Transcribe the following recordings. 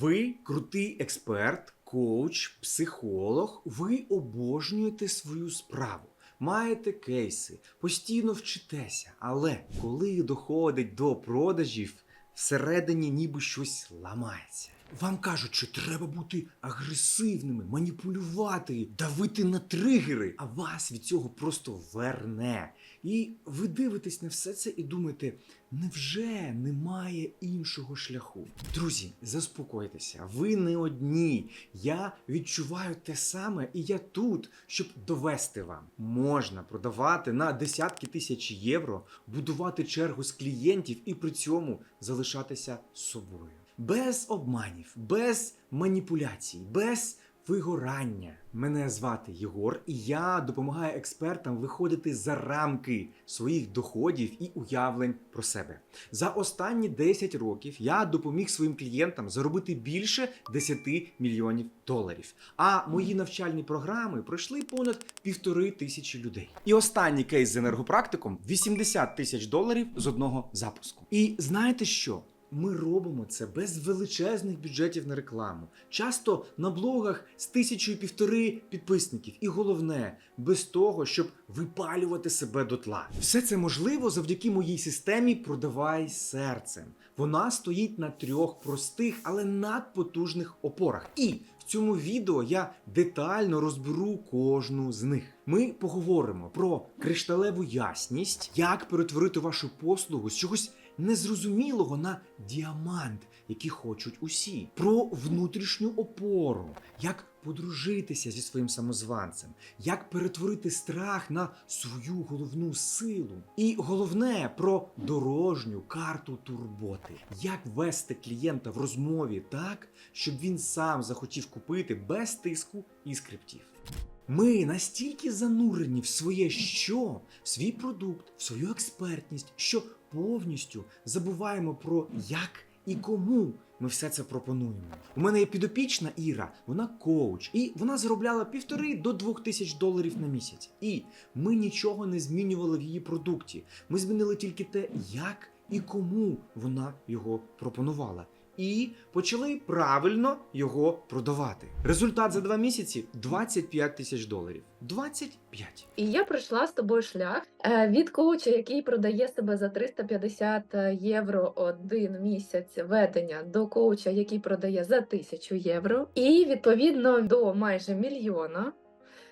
Ви крутий експерт, коуч, психолог. Ви обожнюєте свою справу. Маєте кейси, постійно вчитеся, але коли доходить до продажів, всередині ніби щось ламається. Вам кажуть, що треба бути агресивними, маніпулювати, давити на тригери, а вас від цього просто верне. І ви дивитесь на все це і думаєте, невже немає іншого шляху? Друзі, заспокойтеся, ви не одні. Я відчуваю те саме, і я тут, щоб довести вам. Можна продавати на десятки тисяч євро, будувати чергу з клієнтів і при цьому залишатися собою. Без обманів, без маніпуляцій, без вигорання. Мене звати Єгор, і я допомагаю експертам виходити за рамки своїх доходів і уявлень про себе. За останні 10 років я допоміг своїм клієнтам заробити більше 10 мільйонів доларів. А мої навчальні програми пройшли понад півтори тисячі людей. І останній кейс з енергопрактиком 80 тисяч доларів з одного запуску. І знаєте що? Ми робимо це без величезних бюджетів на рекламу, часто на блогах з тисячою півтори підписників. І головне, без того, щоб випалювати себе дотла. Все це можливо завдяки моїй системі Продавай серцем. Вона стоїть на трьох простих, але надпотужних опорах. І в цьому відео я детально розберу кожну з них. Ми поговоримо про кришталеву ясність, як перетворити вашу послугу з чогось незрозумілого на діамант, який хочуть усі, про внутрішню опору, як подружитися зі своїм самозванцем, як перетворити страх на свою головну силу. І головне про дорожню карту турботи, як вести клієнта в розмові так, щоб він сам захотів купити без тиску і скриптів. Ми настільки занурені в своє що, в свій продукт, в свою експертність, що повністю забуваємо про як і кому ми все це пропонуємо. У мене є підопічна Іра, вона коуч, і вона заробляла півтори до двох тисяч доларів на місяць. І ми нічого не змінювали в її продукті. Ми змінили тільки те, як і кому вона його пропонувала. І почали правильно його продавати. Результат за два місяці 25 тисяч доларів. 25. І я пройшла з тобою шлях е, від коуча, який продає себе за 350 євро один місяць ведення, до коуча, який продає за 1000 євро, і відповідно до майже мільйона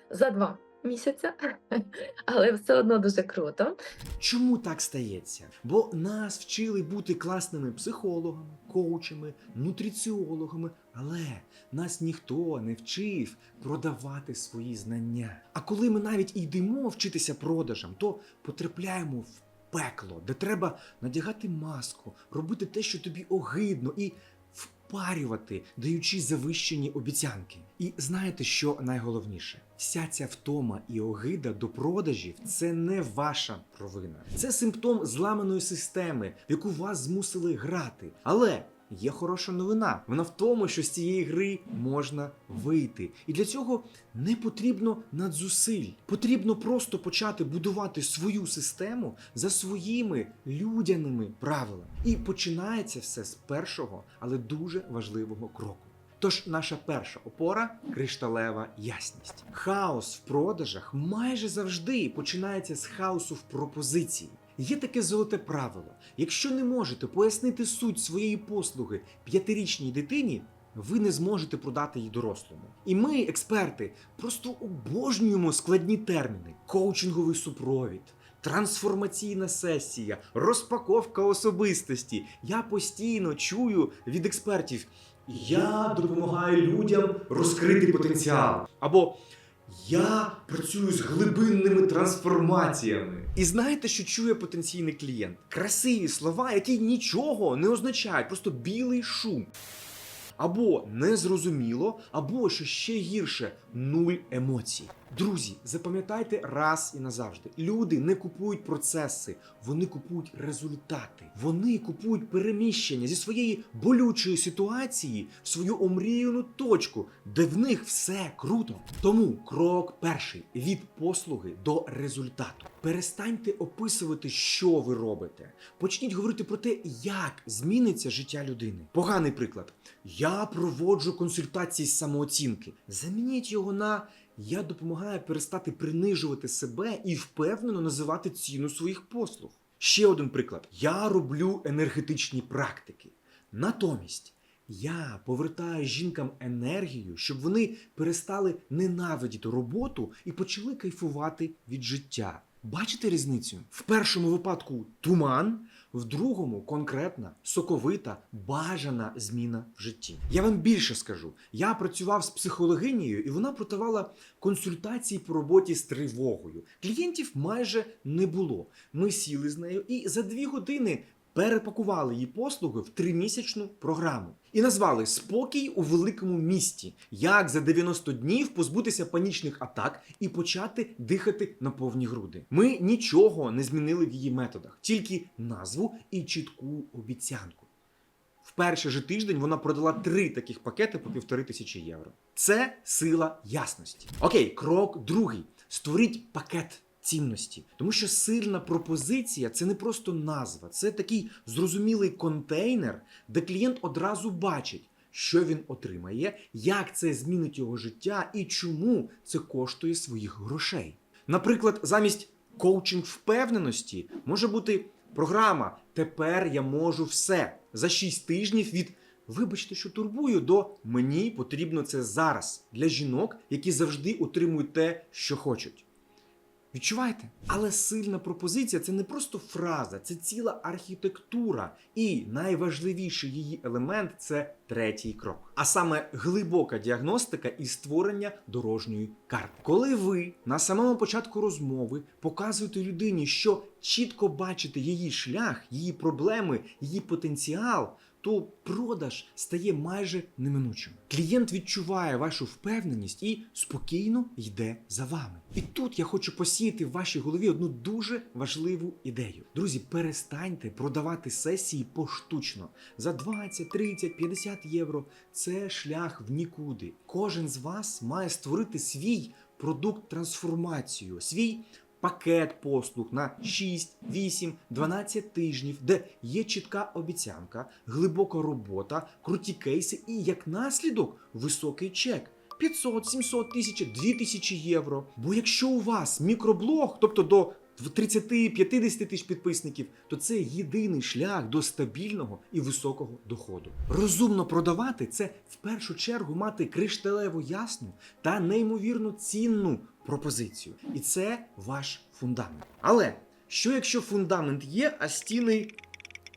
за два місяця. Але все одно дуже круто. Чому так стається? Бо нас вчили бути класними психологами, коучами, нутриціологами, але нас ніхто не вчив продавати свої знання. А коли ми навіть йдемо вчитися продажам, то потрапляємо в пекло, де треба надягати маску, робити те, що тобі огидно, і впарювати, даючи завищені обіцянки. І знаєте, що найголовніше? Вся ця втома і огида до продажів це не ваша провина. Це симптом зламаної системи, в яку вас змусили грати. Але є хороша новина. Вона в тому, що з цієї гри можна вийти. І для цього не потрібно надзусиль. Потрібно просто почати будувати свою систему за своїми людяними правилами. І починається все з першого, але дуже важливого кроку. Тож наша перша опора кришталева ясність. Хаос в продажах майже завжди починається з хаосу в пропозиції. Є таке золоте правило: якщо не можете пояснити суть своєї послуги п'ятирічній дитині, ви не зможете продати її дорослому. І ми, експерти, просто обожнюємо складні терміни: коучинговий супровід. Трансформаційна сесія, розпаковка особистості. Я постійно чую від експертів: я допомагаю людям розкрити потенціал. Або я працюю з глибинними трансформаціями. І знаєте, що чує потенційний клієнт? Красиві слова, які нічого не означають, просто білий шум. Або незрозуміло, або що ще гірше нуль емоцій. Друзі, запам'ятайте раз і назавжди: люди не купують процеси, вони купують результати. Вони купують переміщення зі своєї болючої ситуації в свою омріяну точку, де в них все круто. Тому крок перший від послуги до результату. Перестаньте описувати, що ви робите. Почніть говорити про те, як зміниться життя людини. Поганий приклад. Я проводжу консультації з самооцінки. Замініть його на я допомагаю перестати принижувати себе і впевнено називати ціну своїх послуг. Ще один приклад: я роблю енергетичні практики. Натомість я повертаю жінкам енергію, щоб вони перестали ненавидіти роботу і почали кайфувати від життя. Бачите різницю? В першому випадку туман, в другому конкретна, соковита, бажана зміна в житті. Я вам більше скажу. Я працював з психологинією, і вона продавала консультації по роботі з тривогою. Клієнтів майже не було. Ми сіли з нею і за дві години перепакували її послуги в тримісячну програму і назвали Спокій у великому місті. Як за 90 днів позбутися панічних атак і почати дихати на повні груди. Ми нічого не змінили в її методах, тільки назву і чітку обіцянку. В перший же тиждень вона продала три таких пакети по півтори тисячі євро. Це сила ясності. Окей, крок другий: створіть пакет цінності. Тому що сильна пропозиція це не просто назва, це такий зрозумілий контейнер, де клієнт одразу бачить, що він отримає, як це змінить його життя і чому це коштує своїх грошей. Наприклад, замість коучинг впевненості може бути програма Тепер я можу все за 6 тижнів від Вибачте, що турбую до мені потрібно це зараз для жінок, які завжди отримують те, що хочуть. Відчуваєте? Але сильна пропозиція це не просто фраза, це ціла архітектура. І найважливіший її елемент це третій крок. А саме глибока діагностика і створення дорожньої карти. Коли ви на самому початку розмови показуєте людині, що чітко бачите її шлях, її проблеми, її потенціал. То продаж стає майже неминучим. Клієнт відчуває вашу впевненість і спокійно йде за вами. І тут я хочу посіяти в вашій голові одну дуже важливу ідею. Друзі, перестаньте продавати сесії поштучно за 20, 30, 50 євро. Це шлях в нікуди. Кожен з вас має створити свій продукт трансформацію, свій пакет послуг на 6, 8, 12 тижнів, де є чітка обіцянка, глибока робота, круті кейси і як наслідок високий чек. 500, 700 тисяч, 2000 євро. Бо якщо у вас мікроблог, тобто до 30-50 тисяч підписників, то це єдиний шлях до стабільного і високого доходу. Розумно продавати це в першу чергу мати кришталево ясну та неймовірно цінну пропозицію. І це ваш фундамент. Але що якщо фундамент є, а стіни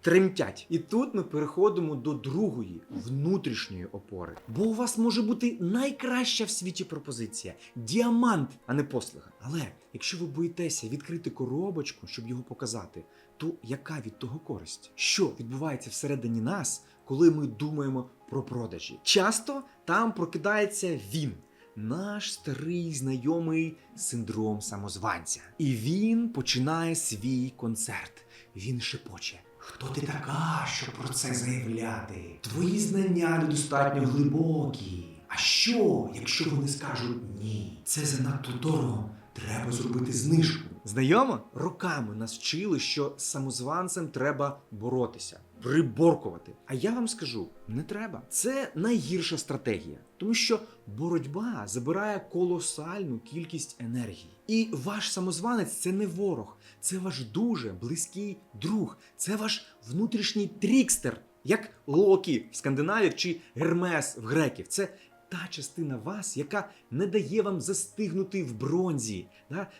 тремтять? І тут ми переходимо до другої внутрішньої опори. Бо у вас може бути найкраща в світі пропозиція діамант, а не послуга. Але якщо ви боїтеся відкрити коробочку, щоб його показати, то яка від того користь? Що відбувається всередині нас, коли ми думаємо про продажі? Часто там прокидається він. Наш старий знайомий синдром самозванця. І він починає свій концерт. Він шепоче. Хто ти така, щоб про це заявляти? Твої знання недостатньо глибокі. А що, якщо вони скажуть ні? Це занадто дорого. Треба зробити знижку. Знайомо? Роками нас вчили, що самозванцем треба боротися, приборкувати. А я вам скажу: не треба. Це найгірша стратегія, тому що боротьба забирає колосальну кількість енергії. І ваш самозванець це не ворог, це ваш дуже близький друг, це ваш внутрішній трікстер, як Локі в скандинавів чи Гермес в греків. Це та частина вас, яка не дає вам застигнути в бронзі.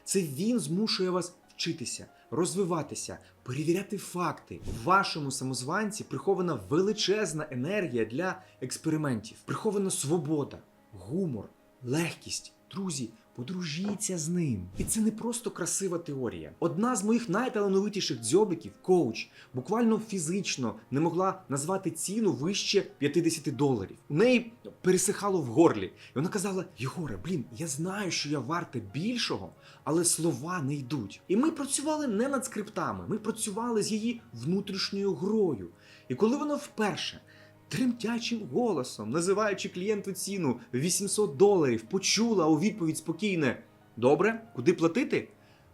Це він змушує вас вчитися, розвиватися, перевіряти факти. В вашому самозванці прихована величезна енергія для експериментів, прихована свобода, гумор, легкість. Друзі, подружіться з ним. І це не просто красива теорія. Одна з моїх найталановитіших дзьобиків, коуч, буквально фізично не могла назвати ціну вище 50 доларів. У неї пересихало в горлі. І вона казала: Єгоре, блін, я знаю, що я варта більшого, але слова не йдуть. І ми працювали не над скриптами, ми працювали з її внутрішньою грою. І коли вона вперше. Тремтячим голосом, називаючи клієнту ціну 800 доларів, почула у відповідь спокійне: Добре, куди платити?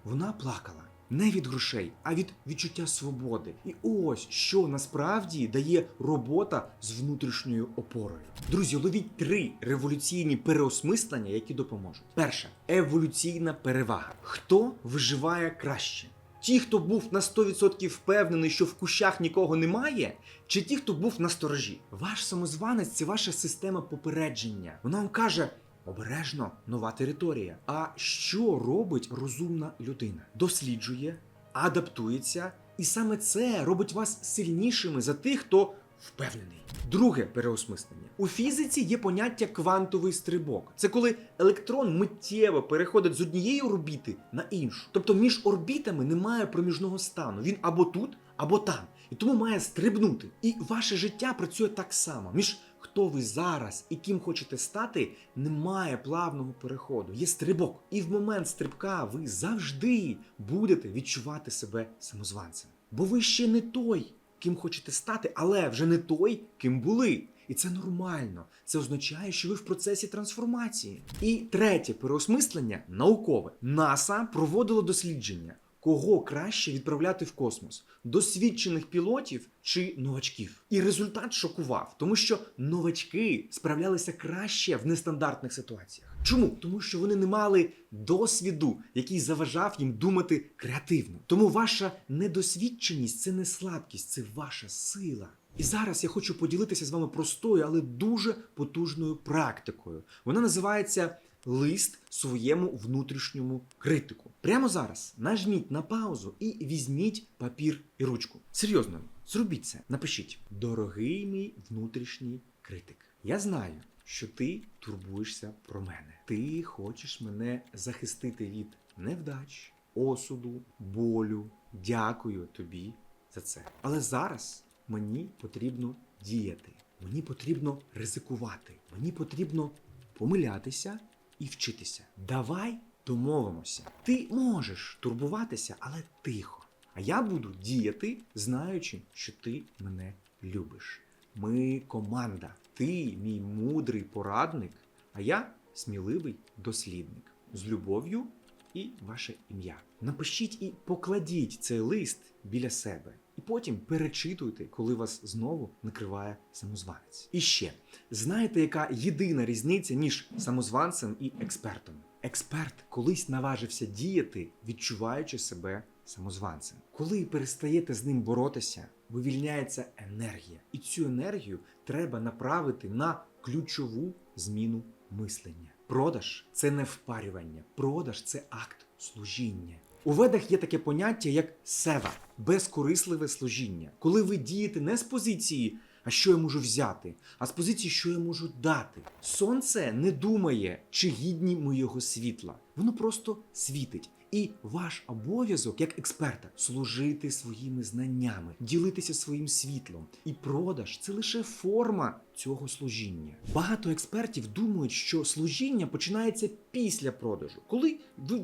Вона плакала. не від грошей, а від відчуття свободи. І ось що насправді дає робота з внутрішньою опорою. Друзі, ловіть три революційні переосмислення, які допоможуть. Перше еволюційна перевага. Хто виживає краще? Ті, хто був на 100% впевнений, що в кущах нікого немає, чи ті, хто був на сторожі? Ваш самозванець це ваша система попередження. Вона вам каже: обережно, нова територія. А що робить розумна людина? Досліджує, адаптується, і саме це робить вас сильнішими за тих, хто впевнений. Друге переосмислення. У фізиці є поняття квантовий стрибок. Це коли електрон миттєво переходить з однієї орбіти на іншу. Тобто між орбітами немає проміжного стану. Він або тут, або там. І тому має стрибнути. І ваше життя працює так само. Між хто ви зараз і ким хочете стати, немає плавного переходу. Є стрибок. І в момент стрибка ви завжди будете відчувати себе самозванцем. Бо ви ще не той, ким хочете стати, але вже не той, ким були. І це нормально. Це означає, що ви в процесі трансформації. І третє переосмислення наукове. НАСА проводило дослідження, кого краще відправляти в космос: досвідчених пілотів чи новачків. І результат шокував, тому що новачки справлялися краще в нестандартних ситуаціях. Чому? Тому що вони не мали досвіду, який заважав їм думати креативно. Тому ваша недосвідченість це не слабкість, це ваша сила. І зараз я хочу поділитися з вами простою, але дуже потужною практикою. Вона називається лист своєму внутрішньому критику. Прямо зараз нажміть на паузу і візьміть папір і ручку. Серйозно, зробіть це. Напишіть: Дорогий мій внутрішній критик. Я знаю, що ти турбуєшся про мене. Ти хочеш мене захистити від невдач, осуду, болю. Дякую тобі за це. Але зараз мені потрібно діяти. Мені потрібно ризикувати. Мені потрібно помилятися і вчитися. Давай домовимося. Ти можеш турбуватися, але тихо. А я буду діяти, знаючи, що ти мене любиш. Ми команда. Ти мій мудрий порадник, а я сміливий дослідник. З любов'ю і ваше ім'я. Напишіть і покладіть цей лист біля себе. І потім перечитуйте, коли вас знову накриває самозванець. І ще знаєте, яка єдина різниця між самозванцем і експертом? Експерт колись наважився діяти, відчуваючи себе самозванцем. Коли перестаєте з ним боротися, вивільняється енергія, і цю енергію треба направити на ключову зміну мислення. Продаж це не впарювання, продаж це акт служіння. У ведах є таке поняття як сева безкорисливе служіння, коли ви дієте не з позиції, а що я можу взяти, а з позиції, що я можу дати. Сонце не думає, чи гідні ми світла. Воно просто світить. І ваш обов'язок як експерта служити своїми знаннями, ділитися своїм світлом. І продаж це лише форма цього служіння. Багато експертів думають, що служіння починається після продажу, коли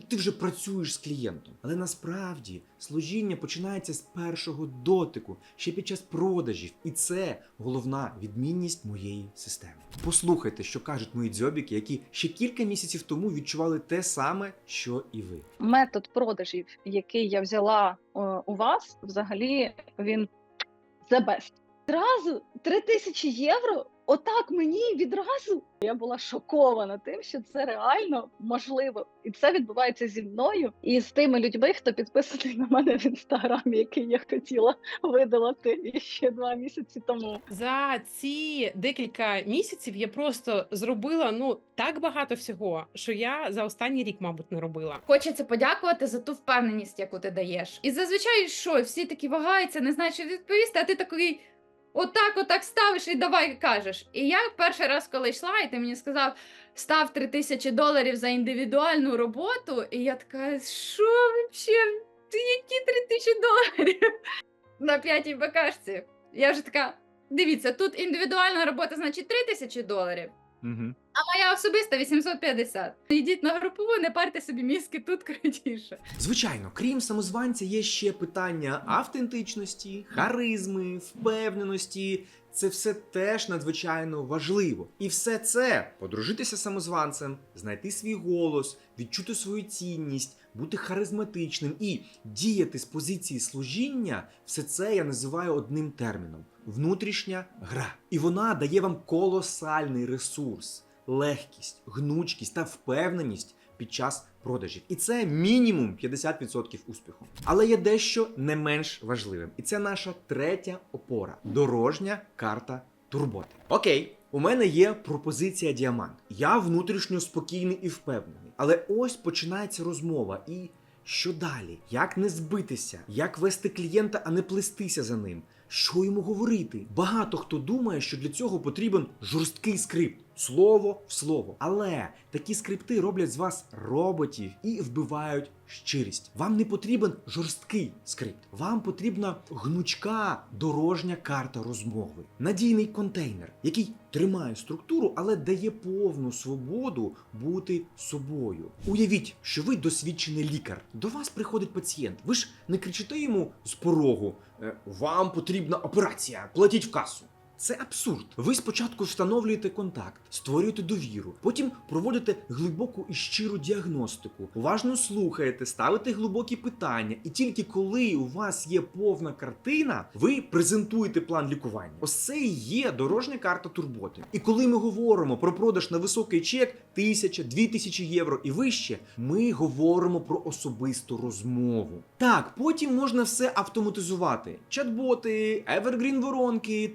ти вже працюєш з клієнтом. Але насправді служіння починається з першого дотику, ще під час продажів, і це головна відмінність моєї системи. Послухайте, що кажуть мої дзьобіки, які ще кілька місяців тому відчували те саме, що і ви. метод продажів, який я взяла е, у вас, взагалі він the best. Зразу 3 тисячі євро. Отак мені відразу я була шокована тим, що це реально можливо, і це відбувається зі мною і з тими людьми, хто підписаний на мене в інстаграмі, який я хотіла видалати ще два місяці тому. За ці декілька місяців я просто зробила ну так багато всього, що я за останній рік, мабуть, не робила. Хочеться подякувати за ту впевненість, яку ти даєш. І зазвичай що, всі такі вагаються, не знають, що відповісти, а ти такий. Отак, отак ставиш і давай кажеш. І я перший раз, коли йшла, і ти мені сказав, став 3 тисячі доларів за індивідуальну роботу, і я така, що взагалі? Які 3 тисячі доларів на п'ятій бакашці? Я вже така, дивіться, тут індивідуальна робота, значить 3 тисячі доларів. Угу. А моя особиста 850. Йдіть на групову, не парте собі мізки тут крутіше. Звичайно, крім самозванця, є ще питання автентичності, харизми, впевненості. Це все теж надзвичайно важливо. І все це подружитися самозванцем, знайти свій голос, відчути свою цінність, бути харизматичним і діяти з позиції служіння, все це я називаю одним терміном внутрішня гра. І вона дає вам колосальний ресурс, легкість, гнучкість та впевненість під час продажів. І це мінімум 50% успіху. Але є дещо не менш важливим, і це наша третя опора дорожня карта турботи. Окей. У мене є пропозиція діамант. Я внутрішньо спокійний і впевнений. Але ось починається розмова. І що далі? Як не збитися? Як вести клієнта, а не плестися за ним? Що йому говорити? Багато хто думає, що для цього потрібен жорсткий скрипт. Слово в слово. Але такі скрипти роблять з вас роботів і вбивають щирість. Вам не потрібен жорсткий скрипт. Вам потрібна гнучка дорожня карта розмови, надійний контейнер, який тримає структуру, але дає повну свободу бути собою. Уявіть, що ви досвідчений лікар. До вас приходить пацієнт. Ви ж не кричите йому з порогу: «Е, вам потрібна операція, платіть в касу. Це абсурд. Ви спочатку встановлюєте контакт, створюєте довіру, потім проводите глибоку і щиру діагностику, уважно слухаєте, ставите глибокі питання, і тільки коли у вас є повна картина, ви презентуєте план лікування. Ось це і є дорожня карта турботи. І коли ми говоримо про продаж на високий чек, тисяча, дві тисячі євро і вище, ми говоримо про особисту розмову. Так, потім можна все автоматизувати: чат-боти, evergreen воронки,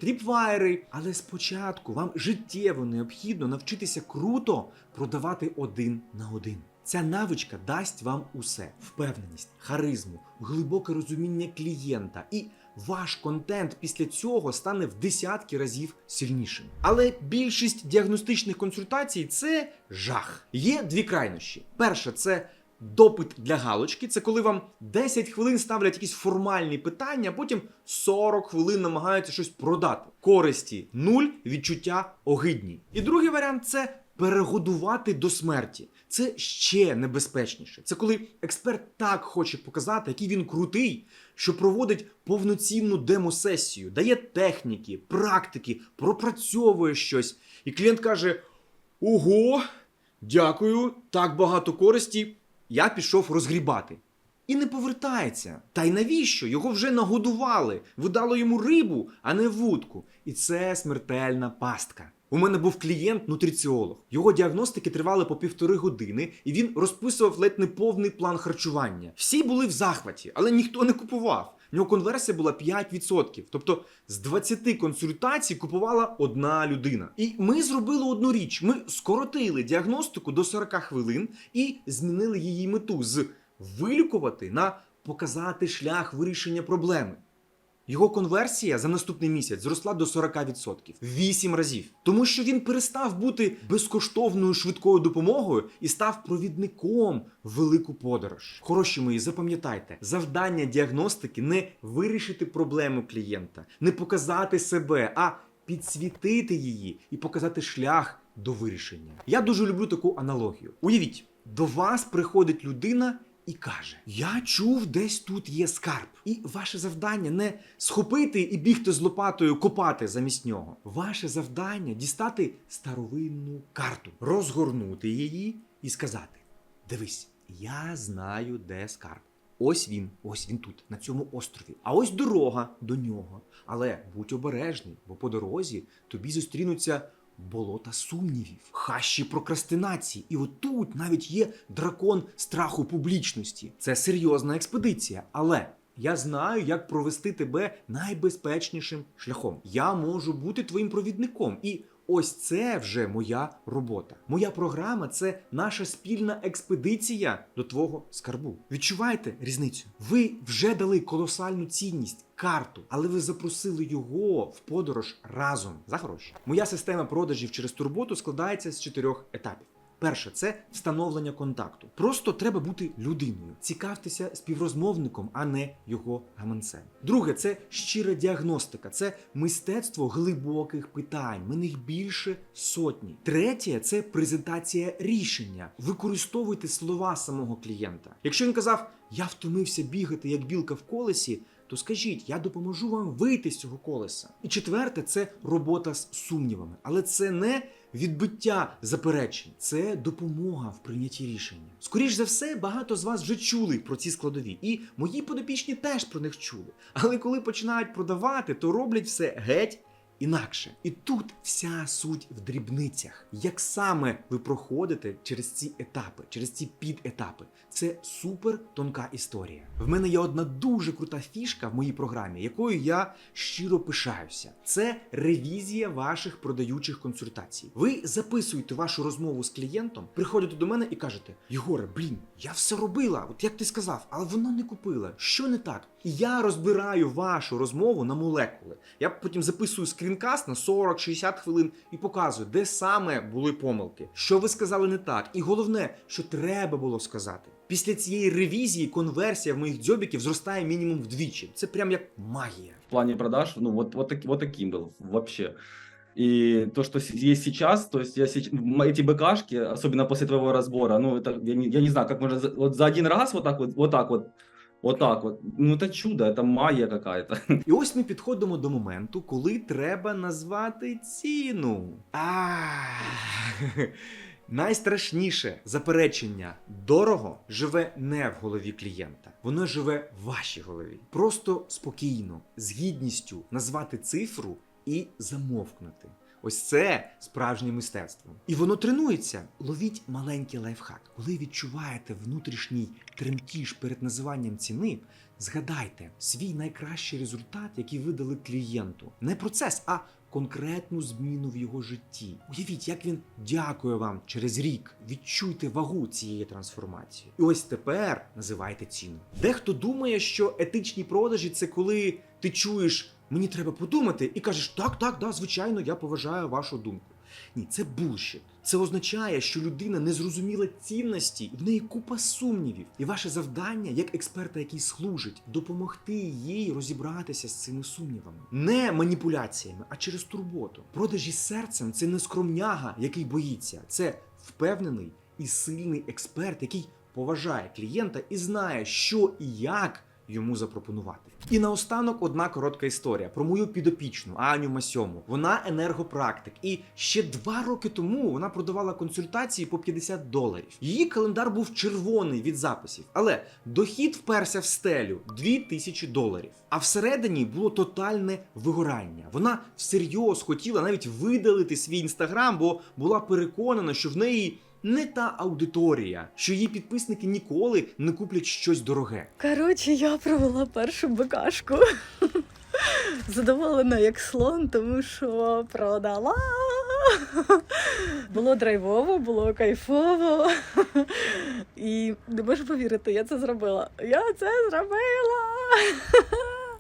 тріпвайри. Але спочатку вам життєво необхідно навчитися круто продавати один на один. Ця навичка дасть вам усе: впевненість, харизму, глибоке розуміння клієнта і. Ваш контент після цього стане в десятки разів сильнішим. Але більшість діагностичних консультацій це жах. Є дві крайнощі. Перша це допит для галочки. Це коли вам 10 хвилин ставлять якісь формальні питання, а потім 40 хвилин намагаються щось продати. Користі нуль, відчуття огидні. І другий варіант це перегодувати до смерті. Це ще небезпечніше. Це коли експерт так хоче показати, який він крутий, що проводить повноцінну демосесію, дає техніки, практики, пропрацьовує щось. І клієнт каже: Ого, дякую, так багато користі. Я пішов розгрібати. І не повертається. Та й навіщо? Його вже нагодували, видало йому рибу, а не вудку. І це смертельна пастка. У мене був клієнт нутриціолог. Його діагностики тривали по півтори години, і він розписував ледь не повний план харчування. Всі були в захваті, але ніхто не купував. У нього конверсія була 5%. Тобто з 20 консультацій купувала одна людина. І ми зробили одну річ: ми скоротили діагностику до 40 хвилин і змінили її мету з вилікувати на показати шлях вирішення проблеми. Його конверсія за наступний місяць зросла до 40%. Вісім разів. Тому що він перестав бути безкоштовною швидкою допомогою і став провідником в велику подорож. Хороші мої, запам'ятайте, завдання діагностики не вирішити проблему клієнта, не показати себе, а підсвітити її і показати шлях до вирішення. Я дуже люблю таку аналогію. Уявіть, до вас приходить людина і каже: Я чув, десь тут є скарб. І ваше завдання не схопити і бігти з лопатою копати замість нього. Ваше завдання дістати старовинну карту, розгорнути її і сказати: Дивись, я знаю, де скарб. Ось він, ось він тут, на цьому острові. А ось дорога до нього. Але будь обережний, бо по дорозі тобі зустрінуться болота сумнівів, хащі прокрастинації. І отут навіть є дракон страху публічності. Це серйозна експедиція, але. Я знаю, як провести тебе найбезпечнішим шляхом. Я можу бути твоїм провідником. І ось це вже моя робота. Моя програма це наша спільна експедиція до твого скарбу. Відчуваєте різницю? Ви вже дали колосальну цінність, карту, але ви запросили його в подорож разом за гроші. Моя система продажів через турботу складається з чотирьох етапів. Перше це встановлення контакту. Просто треба бути людиною. Цікавтеся співрозмовником, а не його гаманцем. Друге це щира діагностика, це мистецтво глибоких питань. Мене їх більше сотні. Третє це презентація рішення. Використовуйте слова самого клієнта. Якщо він казав, я втомився бігати як білка в колесі. То скажіть, я допоможу вам вийти з цього колеса. І четверте, це робота з сумнівами, але це не відбиття заперечень, це допомога в прийнятті рішення. Скоріш за все, багато з вас вже чули про ці складові, і мої подопічні теж про них чули. Але коли починають продавати, то роблять все геть інакше. І тут вся суть в дрібницях. Як саме ви проходите через ці етапи, через ці підетапи. Це супер тонка історія. В мене є одна дуже крута фішка в моїй програмі, якою я щиро пишаюся. Це ревізія ваших продаючих консультацій. Ви записуєте вашу розмову з клієнтом, приходите до мене і кажете: Єгоре, блін, я все робила, от як ти сказав, але вона не купила. Що не так? І я розбираю вашу розмову на молекули. Я потім записую скрінкаст на 40-60 хвилин і показую, де саме були помилки, що ви сказали не так, і головне, що треба було сказати. Після цієї ревізії конверсія в моїх дзьобіків зростає мінімум вдвічі. Це прям як магія. в плане продаж, ну вот, вот, так- вот таким был вообще. И то, что с- есть сейчас, то есть я сеч- м- эти БКшки, особенно после твоего разбора, ну это, я не, я не знаю, как можно, за, вот за один раз вот так вот, вот так вот, вот так вот, ну это чудо, это магия какая-то. І ось ми підходимо до моменту, коли треба назвати ціну. А найстрашніше заперечення дорого живе не в голові клієнта, воно живе в вашій голові. Просто спокійно, з гідністю назвати цифру і замовкнути. Ось це справжнє мистецтво. І воно тренується. Ловіть маленький лайфхак. Коли відчуваєте внутрішній тремтіж перед називанням ціни, згадайте свій найкращий результат, який ви дали клієнту. Не процес, а конкретну зміну в його житті. Уявіть, як він дякує вам через рік. Відчуйте вагу цієї трансформації. І ось тепер називайте ціну. Дехто думає, що етичні продажі це коли ти чуєш. Мені треба подумати, і кажеш, так, так, да, звичайно, я поважаю вашу думку. Ні, це булшіт. Це означає, що людина не зрозуміла цінності, і в неї купа сумнівів. І ваше завдання, як експерта, який служить, допомогти їй розібратися з цими сумнівами. Не маніпуляціями, а через турботу. Продажі серцем це не скромняга, який боїться. Це впевнений і сильний експерт, який поважає клієнта і знає, що і як йому запропонувати. І наостанок одна коротка історія про мою підопічну Аню Масьому. Вона енергопрактик, і ще два роки тому вона продавала консультації по 50 доларів. Її календар був червоний від записів, але дохід вперся в стелю 2000 доларів. А всередині було тотальне вигорання. Вона всерйоз хотіла навіть видалити свій інстаграм, бо була переконана, що в неї. Не та аудиторія, що її підписники ніколи не куплять щось дороге. Коротше, я провела першу БКшку. Задоволена як слон, тому що продала. Було драйвово, було кайфово. І не можу повірити, я це зробила. Я це зробила.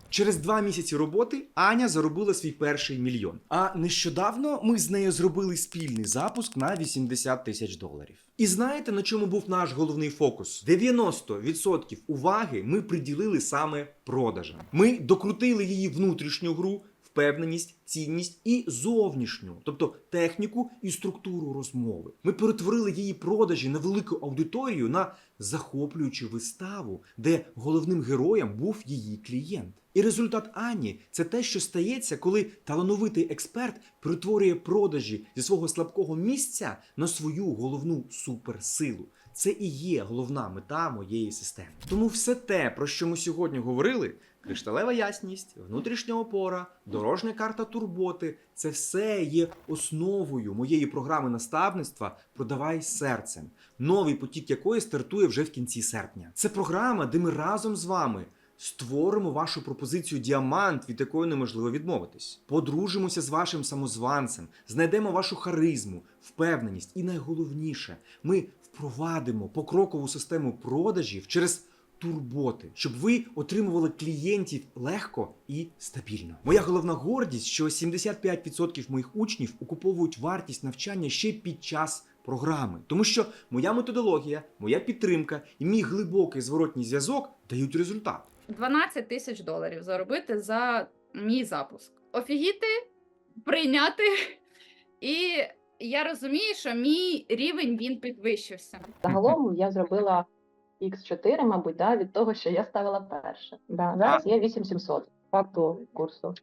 Через два місяці роботи Аня заробила свій перший мільйон. А нещодавно ми з нею зробили спільний запуск на 80 тисяч доларів. І знаєте, на чому був наш головний фокус? 90% уваги ми приділили саме продажам. Ми докрутили її внутрішню гру. Впевненість, цінність і зовнішню, тобто техніку і структуру розмови. Ми перетворили її продажі на велику аудиторію на захоплюючу виставу, де головним героєм був її клієнт. І результат Ані це те, що стається, коли талановитий експерт перетворює продажі зі свого слабкого місця на свою головну суперсилу. Це і є головна мета моєї системи. Тому все те, про що ми сьогодні говорили, кришталева ясність, внутрішня опора, дорожня карта турботи це все є основою моєї програми наставництва Продавай серцем, новий потік якої стартує вже в кінці серпня. Це програма, де ми разом з вами. Створимо вашу пропозицію діамант, від якої неможливо відмовитись. Подружимося з вашим самозванцем, знайдемо вашу харизму, впевненість і найголовніше, ми впровадимо покрокову систему продажів через турботи, щоб ви отримували клієнтів легко і стабільно. Моя головна гордість, що 75% моїх учнів окуповують вартість навчання ще під час програми, тому що моя методологія, моя підтримка і мій глибокий зворотній зв'язок дають результат. 12 тисяч доларів заробити за мій запуск. Офігіти, прийняти. І я розумію, що мій рівень він підвищився. Загалом я зробила X4, мабуть, да, від того, що я ставила перше. Да, зараз є 8700 факту курсу.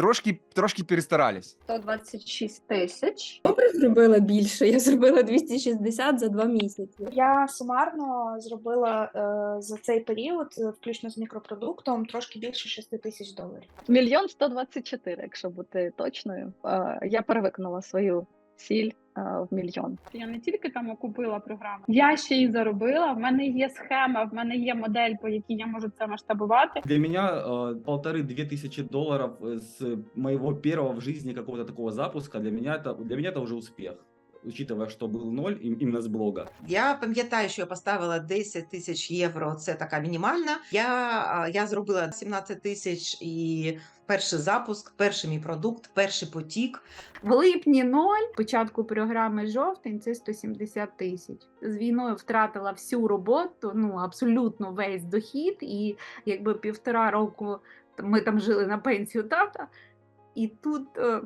Трошки, трошки перестарались. 126 тисяч. Добре зробила більше. Я зробила 260 за два місяці. Я сумарно зробила е, за цей період, е, включно з мікропродуктом, трошки більше 6 тисяч доларів. Мільйон 124, якщо бути точною. Е, Я перевиконала свою ціль в мільйон. Я не тільки там окупила програму, я ще й заробила. В мене є схема, в мене є модель, по якій я можу це масштабувати. Для меня э, полторы-две тысячи долларов с моего первого в жизни какого-то такого запуска, для меня это, для меня это уже успех. Учитывая, что был ноль именно с блога. Я пам'ятаю, що я поставила 10 тисяч євро. Це така мінімальна. Я, я зробила 17 тисяч і перший запуск, перший мій продукт, перший потік. В липні 0, початку програми жовтень це 170 тисяч. З війною втратила всю роботу, ну абсолютно весь дохід, і якби півтора року ми там жили на пенсію тата. І тут е,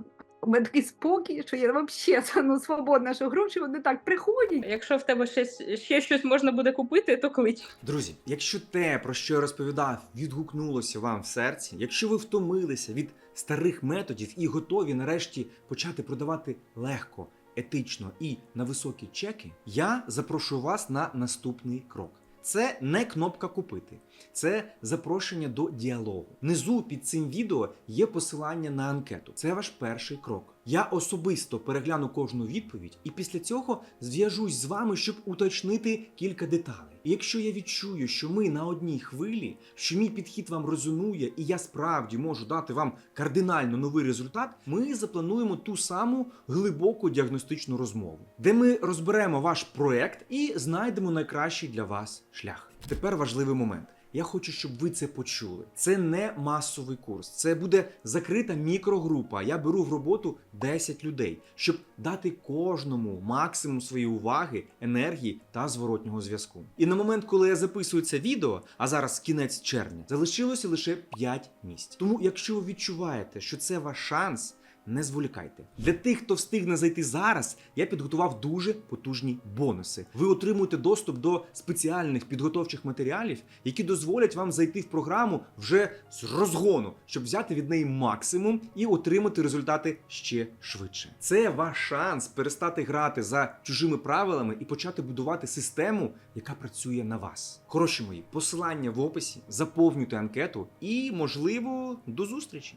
у мене такий спокій, що я взагалі ну, свободна, що гроші вони так приходять. Якщо в тебе ще, ще щось можна буде купити, то клич. Друзі, якщо те, про що я розповідав, відгукнулося вам в серці, якщо ви втомилися від старих методів і готові нарешті почати продавати легко, етично і на високі чеки, я запрошую вас на наступний крок. Це не кнопка купити, це запрошення до діалогу. Внизу під цим відео є посилання на анкету. Це ваш перший крок. Я особисто перегляну кожну відповідь і після цього зв'яжусь з вами, щоб уточнити кілька деталей. І якщо я відчую, що ми на одній хвилі, що мій підхід вам резонує, і я справді можу дати вам кардинально новий результат, ми заплануємо ту саму глибоку діагностичну розмову, де ми розберемо ваш проект і знайдемо найкращий для вас шлях. Тепер важливий момент. Я хочу, щоб ви це почули. Це не масовий курс, це буде закрита мікрогрупа. Я беру в роботу 10 людей, щоб дати кожному максимум своєї уваги, енергії та зворотнього зв'язку. І на момент, коли я записую це відео, а зараз кінець червня, залишилося лише 5 місць. Тому, якщо ви відчуваєте, що це ваш шанс. Не зволікайте. Для тих, хто встигне зайти зараз, я підготував дуже потужні бонуси. Ви отримуєте доступ до спеціальних підготовчих матеріалів, які дозволять вам зайти в програму вже з розгону, щоб взяти від неї максимум і отримати результати ще швидше. Це ваш шанс перестати грати за чужими правилами і почати будувати систему, яка працює на вас. Хороші мої, посилання в описі, заповнюйте анкету і, можливо, до зустрічі.